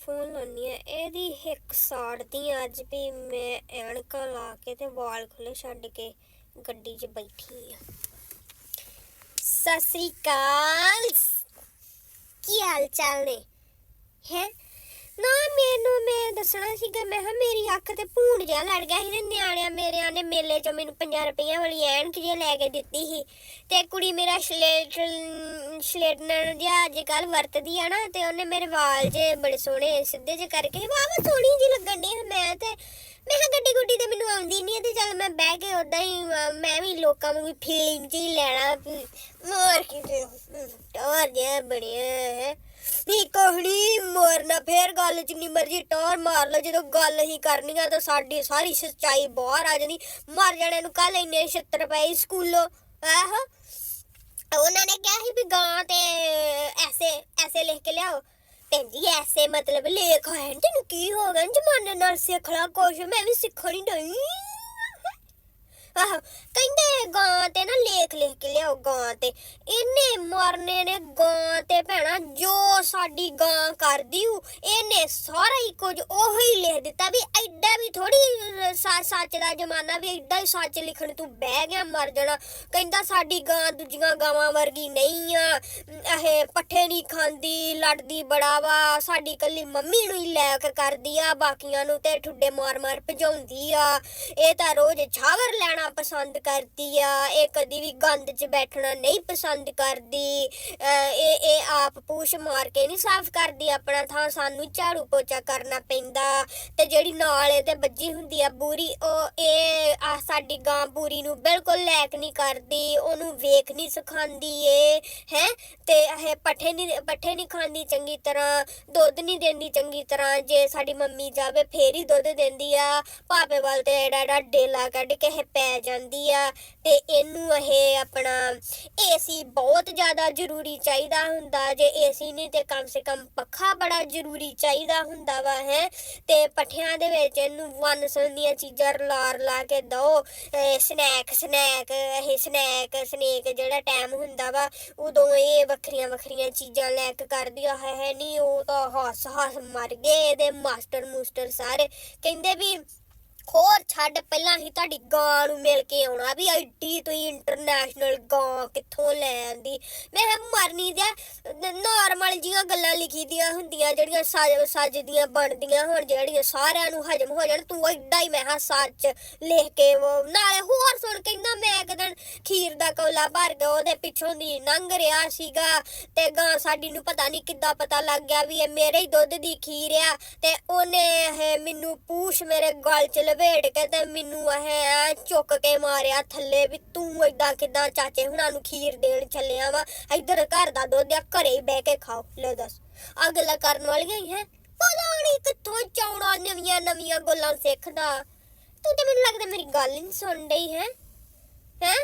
Phone ਲਾਉਣੀ ਆ ਇਹਦੀ ਇੱਕ ਸਾੜਦੀ ਆ ਅੱਜ ਵੀ ਮੈਂ ਐਨਕਾਂ ਲਾ ਕੇ ਤੇ ਵਾਲ ਖੁੱਲੇ ਛੱਡ ਕੇ ਗੱਡੀ 'ਚ ਬੈਠੀ ਆ ਸਤਿ ਸ੍ਰੀ ਅਕਾਲ। ਕੀ ਹਾਲ ਚਾਲ ਨੇ? ਹੈ? ਨਾ ਮੈਨੂੰ, ਮੈਂ ਦੱਸਣਾ ਸੀਗਾ, ਮੈਂ ਕਿਹਾ ਮੇਰੀ ਅੱਖ ਤੇ ਭੂੰਡ ਜਿਹਾ ਲੜ ਗਿਆ ਸੀ ਤੇ ਨਿਆਣਿਆਂ ਮੇਰਿਆਂ ਨੇ ਮੇਲੇ 'ਚੋਂ ਮੈਨੂੰ 50 ਰੁਪਈਆ ਵਾਲੀ ਐਨਕ ਜੇ ਲੈ ਕੇ ਦਿੱਤੀ ਸੀ। ਤੇ ਕੁੜੀ ਮੇਰਾ ਸਲੇਟ, ਸਲੇਟਨਰ ਜਿਹਾ ਅੱਜ ਕੱਲ ਵਰਤਦੀ ਆ ਨਾ, ਤੇ ਉਹਨੇ ਮੇਰੇ ਵਾਲ ਜੇ ਬੜੇ ਸੋਹਣੇ ਸਿੱਧੇ ਜੇ ਕਰਕੇ ਵਾਹ ਸੋਹਣੀ ਜੀ ਲੱਗਣ ਦੀ ਮੈਂ ਤੇ, ਮੈਂ ਕਿਹਾ ਗੱਡੀ ਗੁੱਡੀ ਤੇ ਮੈਨੂੰ ਆਉਂਦੀ ਨਹੀਂ ਤੇ ਚੱਲ ਮੈਂ ਬਹਿ ਕੇ ਉਦਾਂ ਹੀ, ਮੈਂ ਵੀ ਲੋਕਾਂ ਨੂੰ ਫੀਲਿੰਗ ਜੀ ਲੈਣਾ ਵੀ ਮੋਰ ਕੀ ਟੋਰ ਜਿਹਾ ਬਣਿਆ ਹੈ। ਨੀ ਕੋਹਣੀ ਮੋਰਨਾ, ਫੇਰ ਗੱਲ ਜਿੰਨੀ ਮਰਜ਼ੀ ਟੋਰ ਮਾਰ ਲਓ, ਜਦੋਂ ਗੱਲ ਹੀ ਕਰਨੀ ਆ ਤਾਂ ਸਾਡੀ ਸਾਰੀ ਸੱਚਾਈ ਬਾਹਰ ਆ ਜਾਣੀ। ਮਰ ਜਾਣੇ ਨੂੰ ਕੱਲ ਇੰਨੇ 76 ਪਏ ਸਕੂਲੋਂ, ਆਹੋ। ਉਹਨਾਂ ਨੇ ਕਿਹਾ ਸੀ ਵੀ ਗਾਂ ਤੇ ਐਸੇ ਐਸੇ ਲਿਖ ਕੇ ਲਿਆਓ। ਭੈਣ ਜੀ, ਐਸੇ ਮਤਲਬ ਲੇਖ ਹੈ ਤੈਨੂੰ ਕੀ ਹੋ ਗਿਆ? ਜਮਾਨੇ ਨਾਲ ਸਿੱਖ ਲਾ ਕੁਛ, ਮੈਂ ਵੀ ਸਿੱਖਣੀ ਨਹੀਂ ਆਹੋ, ਕਹਿੰਦੇ ਗਾਂ ਤੇ ਨਾ ਲੇਖ ਲਿਖ ਕੇ ਲਿਆਓ ਗਾਂ ਤੇ। ਇਹਨੇ ਮਰਨੇ ਨੇ ਗਾਂ ਤੇ ਭੈਣਾ, ਜੋ ਸਾਡੀ ਗਾਂ ਕਰਦੀ ਹੂ, ਇਹਨੇ ਸਾਰਾ ਹੀ ਕੁਝ ਉਹੀ ਲਿਖ ਦਿੱਤਾ ਵੀ ਐਡਾ ਵੀ ਥੋੜੀ ਸੱਚ ਦਾ ਜ਼ਮਾਨਾ ਵੀ ਐਡਾ ਹੀ ਸੱਚ ਲਿਖਣ ਤੂੰ ਬਹਿ ਗਿਆ ਮਰ ਜਾਣਾ। ਕਹਿੰਦਾ ਸਾਡੀ ਗਾਂ ਦੂਜੀਆਂ ਗਾਵਾਂ ਵਰਗੀ ਨਹੀਂ ਆ। ਇਹ ਪੱਠੇ ਨਹੀਂ ਖਾਂਦੀ, ਲੜਦੀ ਬੜਾ ਵਾ। ਸਾਡੀ ਕੱਲੀ ਮੰਮੀ ਨੂੰ ਹੀ ਲੈ ਕੇ ਕਰਦੀ ਆ, ਬਾਕੀਆਂ ਨੂੰ ਤੇ ਠੁੱਡੇ ਮਾਰ ਮਾਰ ਭਜਾਉਂਦੀ ਆ। ਇਹ ਤਾਂ ਰੋਜ਼ ਛਾਵਰ ਲੈਣਾ ਪਸੰਦ ਕਰਦੀ ਆ। ਇਹ ਕਦੀ ਵੀ ਗੰਦ 'ਚ ਬੈਠਣਾ ਨਹੀਂ ਪਸੰਦ ਕਰਦੀ। ਇਹ ਇਹ ਆਪ ਪੂਛ ਮਾਰ ਕੇ ਨਹੀਂ ਸਾਫ਼ ਕਰਦੀ, ਆਪਣਾ ਥਾਂ ਸਾਨੂੰ ਝਾੜੂ ਪੋਚਾ ਕਰਨਾ ਪੈਂਦਾ। ਤੇ ਜਿਹੜੀ ਨਾਲ ਇਹ ਇਹਦੇ ਵੱਜੀ ਹੁੰਦੀ ਆ ਬੂਰੀ, ਉਹ ਇਹ ਆ ਸਾਡੀ ਗਾਂ ਬੂਰੀ ਨੂੰ ਬਿਲਕੁਲ ਲੈਕ ਨਹੀਂ ਕਰਦੀ, ਉਹਨੂੰ ਵੇਖ ਨਹੀਂ ਸਿਖਾਉਂਦੀ ਏ ਹੈ? ਤੇ ਇਹ ਪੱਠੇ ਨਹੀਂ ਪੱਠੇ ਨਹੀਂ ਖਾਂਦੀ ਚੰਗੀ ਤਰ੍ਹਾਂ, ਦੁੱਧ ਨਹੀਂ ਦਿੰਦੀ ਚੰਗੀ ਤਰ੍ਹਾਂ, ਜੇ ਸਾਡੀ ਮੰਮੀ ਜਾਵੇ ਫੇਰ ਹੀ ਦੁੱਧ ਦਿੰਦੀ ਆ। ਭਾਪੇ ਵੱਲ ਤੇ ਐਡਾ ਐਡਾ ਡੇਲਾ ਕੱਢ ਕੇ ਇਹ ਪੈ ਜਾਂਦੀ ਆ। ਤੇ ਇਹਨੂੰ ਇਹ ਆਪਣਾ ਏਸੀ ਬਹੁਤ ਜ਼ਿਆਦਾ ਜ਼ਰੂਰੀ ਚਾਹੀਦਾ ਹੁੰਦਾ, ਜੇ ਏਸੀ ਨਹੀਂ ਤੇ ਕਮ ਸੇ ਕਮ ਪੱਖਾ ਬੜਾ ਜ਼ਰੂਰੀ ਚਾਹੀਦਾ ਹੁੰਦਾ ਵਾ, ਹੈ? ਤੇ ਪੱਠਿਆਂ ਦੇ ਵਿੱਚ ਇਹਨੂੰ ਵੰਨ ਵਨ ਦੀਆਂ ਚੀਜ਼ਾਂ ਰਲਾ ਰਲਾ ਕੇ ਦੋ ਸਨੈਕ ਸਨੈਕ ਇਹ ਸਨੈਕ ਸਨੇਕ ਜਿਹੜਾ ਟਾਈਮ ਹੁੰਦਾ ਵਾ ਉਦੋਂ ਇਹ ਵੱਖਰੀਆਂ ਵੱਖਰੀਆਂ ਚੀਜ਼ਾਂ ਲੈ ਕੇ ਕਰਦੀਆਂ ਹੈ ਹੈ ਨਹੀਂ, ਉਹ ਤਾਂ ਹੱਸ ਹੱਸ ਮਰ ਗਏ ਇਹਦੇ ਮਾਸਟਰ ਮੂਸਟਰ ਸਾਰੇ। ਕਹਿੰਦੇ ਵੀ ਹੋਰ ਛੱਡ ਪਹਿਲਾਂ ਹੀ ਤੁਹਾਡੀ ਗਾਂ ਨੂੰ ਮਿਲ ਕੇ ਆਉਣਾ ਵੀ ਐਡੀ ਤੁਸੀਂ ਇੰਟਰਨੈਸ਼ਨਲ ਗਾਂ ਕਿੱਥੋਂ ਲੈ ਆਂਦੀ ਮੈਂ ਕਿਹਾ ਮਰਨੀ ਦਿਆ ਨਾਰਮਲ ਜੀਆਂ ਗੱਲਾਂ ਲਿਖੀ ਦੀਆਂ ਹੁੰਦੀਆਂ ਜਿਹੜੀਆਂ ਸੱਜ ਸੱਜਦੀਆਂ ਬਣਦੀਆਂ ਹੁਣ, ਜਿਹੜੀਆਂ ਸਾਰਿਆਂ ਨੂੰ ਹਜਮ ਹੋ ਜਾਣ। ਤੂੰ ਐਡਾ ਹੀ ਮੈਂ ਕਿਹਾ ਸੱਚ ਲਿਖ ਕੇ ਉਹ ਨਾਲੇ ਹੋਰ ਸੁਣ ਕਹਿੰਦਾ ਮੈਂ ਇੱਕ ਖੀਰ ਦਾ ਕੌਲਾ ਭਰ ਕੇ ਉਹਦੇ ਪਿੱਛੋਂ ਦੀ ਲੰਘ ਰਿਹਾ ਸੀਗਾ। ਤੇ ਗਾਂ ਸਾਡੀ ਨੂੰ ਪਤਾ ਨਹੀਂ ਕਿੱਦਾਂ ਪਤਾ ਲੱਗ ਗਿਆ ਵੀ ਇਹ ਮੇਰੇ ਹੀ ਦੁੱਧ ਦੀ ਖੀਰ ਆ। ਤੇ ਉਹਨੇ ਇਹ ਮੈਨੂੰ ਪੂਛ ਮੇਰੇ ਗਲ 'ਚ ਲਵੇਟ ਕੇ ਤੇ ਮੈਨੂੰ ਇਹ ਚੁੱਕ ਕੇ ਮਾਰਿਆ ਥੱਲੇ ਵੀ ਤੂੰ ਏਦਾਂ ਕਿੱਦਾਂ ਚਾਚੇ ਹੁਣਾਂ ਨੂੰ ਖੀਰ ਦੇਣ ਚੱਲਿਆ ਵਾ। ਇੱਧਰ ਘਰ ਦਾ ਦੁੱਧ ਆ, ਘਰੇ ਹੀ ਬਹਿ ਕੇ ਖਾਓ। ਲੈ ਦੱਸ ਆ ਗੱਲਾਂ ਕਰਨ ਵਾਲੀਆਂ ਹੀ ਹੈ? ਪਤਾ ਨਹੀਂ ਕਿੱਥੋਂ ਚੌੜਾ ਨਵੀਆਂ ਨਵੀਆਂ ਗੱਲਾਂ ਸਿੱਖਦਾ। ਤੂੰ ਤੇ ਮੈਨੂੰ ਲੱਗਦਾ ਮੇਰੀ ਗੱਲ ਨਹੀਂ ਸੁਣ ਰਹੀ ਹੈ? ਹੈ?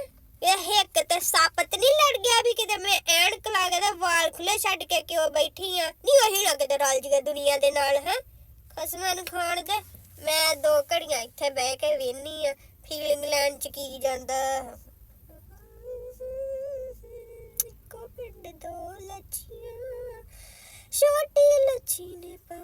ਇਹ ਇੱਕ ਤੇ ਸਾਪਤ ਨਹੀਂ ਲੜ ਗਿਆ ਵੀ ਕਿਤੇ ਮੈਂ ਐਨਕ ਲਾ ਕੇ ਤੇ ਵਾਲ ਖੁੱਲੇ ਛੱਡ ਕੇ ਕਿਉਂ ਬੈਠੀ ਆ? ਨਹੀਂ ਉਹੀ ਲੱਗਦਾ ਰਲ ਜੀਗਾ ਦੁਨੀਆ ਦੇ ਨਾਲ, ਹੈ? ਖਸਮਾਂ ਨੂੰ ਖਾਣ ਦੇ ਮੈਂ ਦੋ ਘੜੀਆਂ ਇੱਥੇ ਬਹਿ ਕੇ ਵੇਹਨੀ ਆ। ਫੀਲਿੰਗ ਲੈਣ ਚ ਕੀ ਜਾਂਦਾ? ਕੋ ਦੋ ਲੱਛੀਆਂ, ਛੋਟੀ ਲੱਛੀ ਨੇ ਪਾ